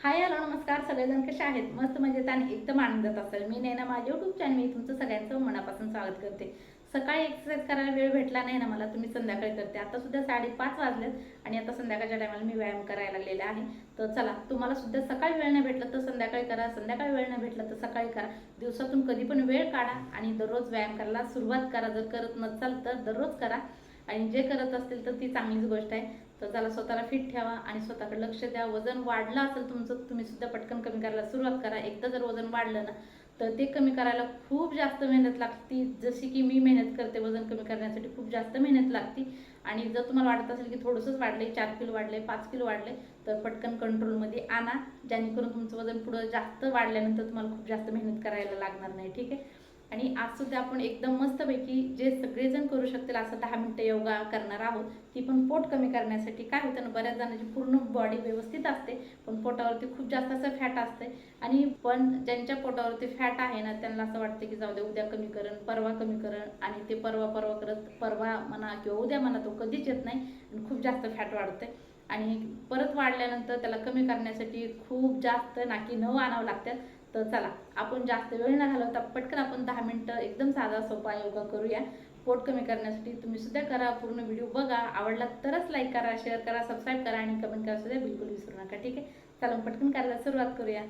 Hi hello नमस्कार. सगळेजण कसे आहेत? मस्त मजेत आणि एकदम आनंदात असेल. मी नैना माझ्या युट्यूब चॅनल मी तुमचं सगळ्यांचं मनापासून स्वागत करते. सकाळी एक्सरसाइज करायला वेळ भेटला नाही ना मला तुम्ही संध्याकाळी करते. आता सुद्धा साडेपाच वाजलेत आणि आता संध्याकाळच्या टायमाला मी व्यायाम करायला लागलेला आहे. तर चला तुम्हाला सुद्धा सकाळी वेळ नाही भेटला तर संध्याकाळी करा. संध्याकाळी वेळ नाही भेटलं तर सकाळी करा. दिवसातून कधी पण वेळ काढा आणि दररोज व्यायाम करायला सुरुवात करा. जर करत नसाल तर दररोज करा. आणि जे करत असतील तर ती चांगलीच गोष्ट आहे. तर त्याला स्वतःला फिट ठेवा आणि स्वतःकडे लक्ष द्या. वजन वाढलं असेल तुमचं तुम्ही सुद्धा पटकन कमी करायला सुरुवात करा. एकदा जर वजन वाढलं ना तर ते कमी करायला खूप जास्त मेहनत लागती. जशी की मी मेहनत करते वजन कमी करण्यासाठी खूप जास्त मेहनत लागती. आणि जर तुम्हाला वाटत असेल की थोडंसंच वाढले चार किलो वाढले पाच किलो वाढले तर पटकन कंट्रोलमध्ये आणा. जेणेकरून तुमचं वजन पुढं जास्त वाढल्यानंतर तुम्हाला खूप जास्त मेहनत करायला लागणार नाही. ठीक आहे? आणि आज सुद्धा आपण एकदम मस्तपैकी जे सगळेजण करू शकतील असं दहा मिनटं योगा करणार आहोत ती पण पोट कमी करण्यासाठी काय होतं ना बऱ्याच जणांची पूर्ण बॉडी व्यवस्थित असते पण पोटावरती खूप जास्त असं फॅट असते. आणि पण ज्यांच्या पोटावरती फॅट आहे ना त्यांना असं वाटतं की जाऊ दे उद्या कमी करण परवा कमी करण आणि ते परवा परवा करत परवा म्हणा किंवा उद्या म्हणा तो कधीच येत नाही आणि खूप जास्त फॅट वाढते आणि परत वाढल्यानंतर त्याला कमी करण्यासाठी खूप जास्त नाकी न आणावं लागतात. तर चला आपण जास्त वेळ न घालवता पटकन आपण दहा मिनटं एकदम साधा सोपा योगा करूया. पोट कमी करण्यासाठी तुम्ही सुद्धा करा पूर्ण व्हिडिओ बघा. आवडला तरच लाईक करा शेअर करा सबस्क्राईब करा आणि कमेंट करा सुद्धा बिलकुल विसरू नका ठीक आहे? चला मग पटकन करायला सुरुवात करूया.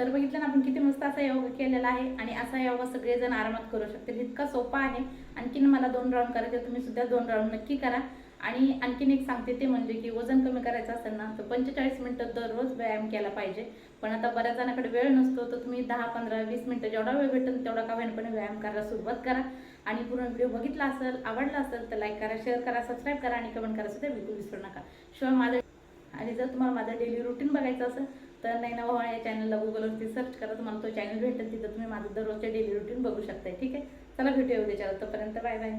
तर बघितलं ना आपण किती मस्त असा योग केलेला आहे आणि असा योगा सगळेजण आरामात करू शकतील. इतका सोपा आहे. आणखीन मला दोन राऊंड करायचे तुम्ही सुद्धा दोन राऊंड नक्की करा. आणि आणखीन एक सांगते ते म्हणजे की वजन कमी करायचं असेल ना तर पंचेचाळीस मिनटं दररोज व्यायाम केला पाहिजे. पण आता बऱ्याच जणांकडे वेळ नसतो तर तुम्ही दहा पंधरा वीस मिनटं जेवढा वेळ भेटेल तेवढा का पण व्यायाम करायला सुरुवात करा. आणि पूर्ण व्हिडिओ बघितला असेल आवडला असेल तर लाईक करा शेअर करा सबस्क्राईब करा आणि कमेंट करा सुद्धा बिलकुल विसरू नका. शिवाय माझं आणि जर तुम्हाला माझं डेली रुटीन बघायचं असेल तर नैना भवाळ या चॅनलला गुगलवरती सर्च करा तुम्हाला तो चॅनल भेटेल तिथं तुम्ही माझं दररोजचे डेली रुटीन बघू शकताय ठीक आहे? चला भेटूया उद्याच्या तोपर्यंत बाय बाय